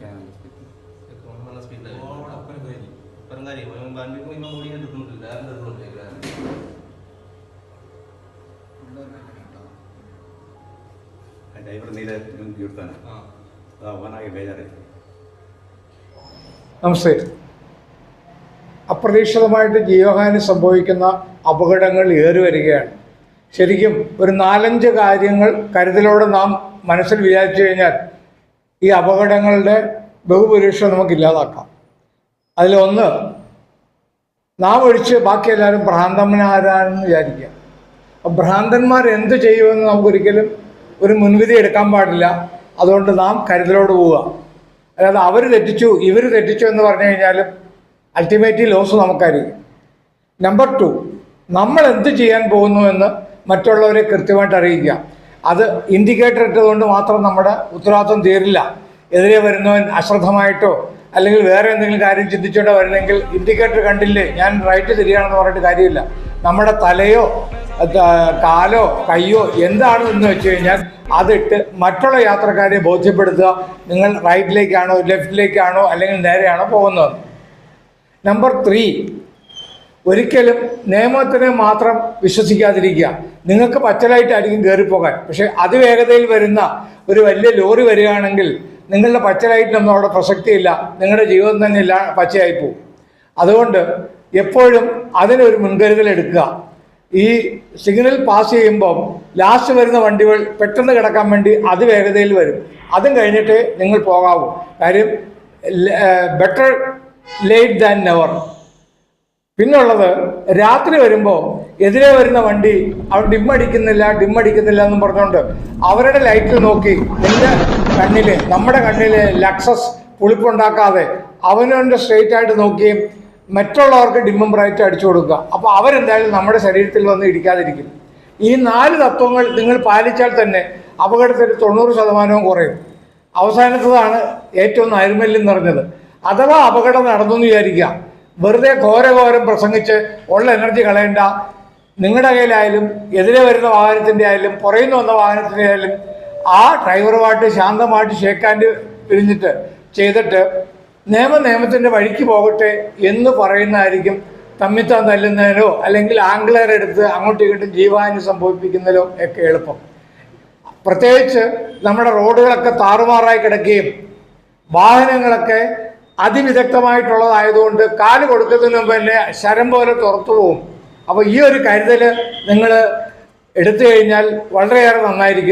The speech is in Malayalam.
ഡ്രൈവർ നമസ്തേ. അപ്രതീക്ഷിതമായിട്ട് ജീവഹാനി സംഭവിക്കുന്ന അപകടങ്ങൾ ഏറി വരികയാണ്. ശരിക്കും ഒരു നാലഞ്ച് കാര്യങ്ങൾ കരുതലോടെ നാം മനസ്സിൽ വിചാരിച്ചു കഴിഞ്ഞാൽ ഈ അപകടങ്ങളുടെ ബഹുഭൂരിപക്ഷം നമുക്ക് ഇല്ലാതാക്കാം അതിലൊന്ന് നാം ഒഴിച്ച് ബാക്കി എല്ലാവരും ഭ്രാന്തന്മാരാണെന്ന് വിചാരിക്കുക. അപ്പം ഭ്രാന്തന്മാർ എന്ത് ചെയ്യുമെന്ന് നമുക്കൊരിക്കലും ഒരു മുൻവിധി എടുക്കാൻ പാടില്ല. അതുകൊണ്ട് നാം കരുതലോട് പോവുക. അല്ലാതെ അവർ തെറ്റിച്ചു ഇവർ തെറ്റിച്ചു എന്ന് പറഞ്ഞു കഴിഞ്ഞാലും അൾട്ടിമേറ്റ്ലി ലോസ് നമുക്കായിരിക്കും. നമ്പർ ടു നമ്മൾ എന്ത് ചെയ്യാൻ പോകുന്നു എന്ന് മറ്റുള്ളവരെ കൃത്യമായിട്ട് അറിയിക്കുക. അത് ഇൻഡിക്കേറ്റർ ഇട്ടതുകൊണ്ട് മാത്രം നമ്മുടെ ഉത്തരവാദിത്വം തീരില്ല. എതിരെ വരുന്നവൻ അശ്രദ്ധമായിട്ടോ അല്ലെങ്കിൽ വേറെ എന്തെങ്കിലും കാര്യം ചിന്തിച്ചോണ്ടോ വരുന്നെങ്കിൽ ഇൻഡിക്കേറ്റർ കണ്ടില്ലേ ഞാൻ റൈറ്റ് തിരിയാണെന്ന് പറഞ്ഞിട്ട് കാര്യമില്ല. നമ്മുടെ തലയോ കാലോ കയ്യോ എന്താണ് എന്ന് വെച്ച് കഴിഞ്ഞാൽ അതിട്ട് മറ്റുള്ള യാത്രക്കാരെ ബോധ്യപ്പെടുത്തുക. നിങ്ങൾ റൈറ്റിലേക്കാണോ ലെഫ്റ്റിലേക്കാണോ അല്ലെങ്കിൽ നേരെയാണോ പോകുന്നത്. നമ്പർ ത്രീ ഒരിക്കലും നിയമത്തിനെ മാത്രം വിശ്വസിക്കാതിരിക്കുക. നിങ്ങൾക്ക് പച്ചലായിട്ടായിരിക്കും കയറിപ്പോകാൻ പക്ഷെ അതിവേഗതയിൽ വരുന്ന ഒരു വലിയ ലോറി വരികയാണെങ്കിൽ നിങ്ങളുടെ പച്ചലായിട്ടൊന്നും അവിടെ പ്രസക്തിയില്ല. നിങ്ങളുടെ ജീവിതം തന്നെ ഇല്ല പച്ചയായി പോകും അതുകൊണ്ട് എപ്പോഴും അതിനൊരു മുൻകരുതൽ എടുക്കുക. ഈ സിഗ്നൽ പാസ് ചെയ്യുമ്പോൾ ലാസ്റ്റ് വരുന്ന വണ്ടികൾ പെട്ടെന്ന് കിടക്കാൻ വേണ്ടി അതിവേഗതയിൽ വരും. അതും കഴിഞ്ഞിട്ട് നിങ്ങൾ പോകാവൂ. കാര്യം ബെറ്റർ ലേറ്റ് ദാൻ നെവർ പിന്നുള്ളത് രാത്രി വരുമ്പോൾ എതിരെ വരുന്ന വണ്ടി അവർ ഡിമ്മടിക്കുന്നില്ല ഡിമ്മടിക്കുന്നില്ല എന്നും പറഞ്ഞുകൊണ്ട് അവരുടെ ലൈറ്റിൽ നോക്കി എന്റെ കണ്ണിൽ നമ്മുടെ കണ്ണിൽ ലക്സസ് പുളിപ്പുണ്ടാക്കാതെ അവനവന്റെ സ്ട്രെയിറ്റ് ആയിട്ട് നോക്കിയും മറ്റുള്ളവർക്ക് ഡിമ്മും ബ്രൈറ്റ് അടിച്ചു കൊടുക്കുക. അപ്പോൾ അവരെന്തായാലും നമ്മുടെ ശരീരത്തിൽ വന്ന് ഇടിക്കാതിരിക്കും. ഈ നാല് തത്വങ്ങൾ നിങ്ങൾ പാലിച്ചാൽ തന്നെ അപകടത്തിൽ തൊണ്ണൂറ് ശതമാനവും കുറയും. അവസാനത്തതാണ് ഏറ്റവും നൈർമല്യം നിറഞ്ഞത്. അഥവാ അപകടം നടന്നു എന്ന് വിചാരിക്കുക. വെറുതെ ഘോരഘോരം പ്രസംഗിച്ച് ഉള്ള എനർജി കളയണ്ട. നിങ്ങളുടെ കയ്യിലായാലും എതിരെ വരുന്ന വാഹനത്തിന്റെ ആയാലും പുറയുന്ന വന്ന വാഹനത്തിന്റെ ആയാലും ആ ഡ്രൈവറുമായിട്ട് ശാന്തമായിട്ട് ഷേക്കാൻഡ് പിരിഞ്ഞിട്ട് ചെയ്തിട്ട് നിയമ നിയമത്തിന്റെ വഴിക്ക് പോകട്ടെ എന്ന് പറയുന്നതായിരിക്കും തമ്മിത്താൻ തല്ലുന്നതിനോ അല്ലെങ്കിൽ ആംഗ്ലർ എടുത്ത് അങ്ങോട്ടും ഇങ്ങോട്ടും ജീവഹാനി സംഭവിപ്പിക്കുന്നതിലോ ഒക്കെ എളുപ്പം. പ്രത്യേകിച്ച് നമ്മുടെ റോഡുകളൊക്കെ താറുമാറായി കിടക്കുകയും വാഹനങ്ങളൊക്കെ അതിവിദഗ്ധമായിട്ടുള്ളതായതുകൊണ്ട് കാൽ കൊടുക്കുന്നതിന് മുമ്പ് തന്നെ ശരം പോലെ തുറത്തു പോകും അപ്പോൾ ഈ ഒരു കരുതൽ നിങ്ങൾ എടുത്തു കഴിഞ്ഞാൽ വളരെയേറെ നന്നായിരിക്കും.